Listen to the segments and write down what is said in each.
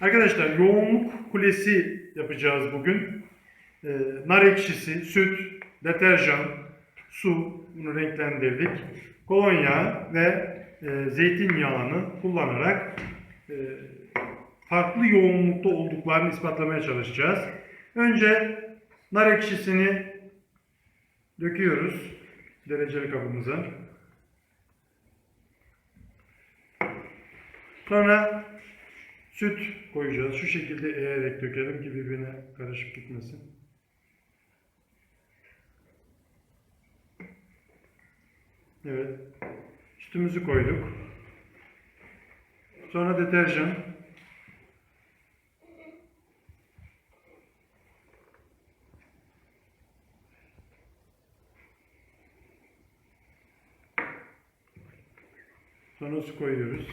Arkadaşlar yoğunluk kulesi yapacağız bugün. Ee, nar ekşisi, süt, deterjan, su, bunu renklendirdik. Kolonya ve e, zeytinyağını kullanarak e, farklı yoğunlukta olduklarını ispatlamaya çalışacağız. Önce nar ekşisini döküyoruz dereceli kabımıza. Sonra süt koyacağız. Şu şekilde eğerek dökelim ki birbirine karışıp gitmesin. Evet. Sütümüzü koyduk. Sonra deterjan. Sonra su koyuyoruz.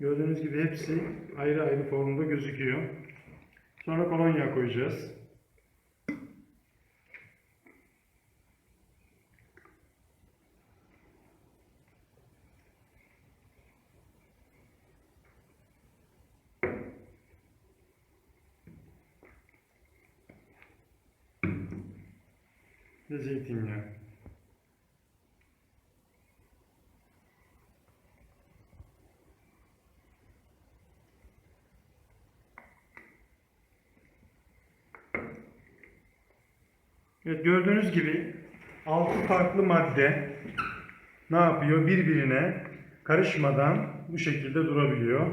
Gördüğünüz gibi hepsi ayrı ayrı formda gözüküyor. Sonra kolonya koyacağız. Ve zeytinyağı. Evet gördüğünüz gibi altı farklı madde ne yapıyor? Birbirine karışmadan bu şekilde durabiliyor.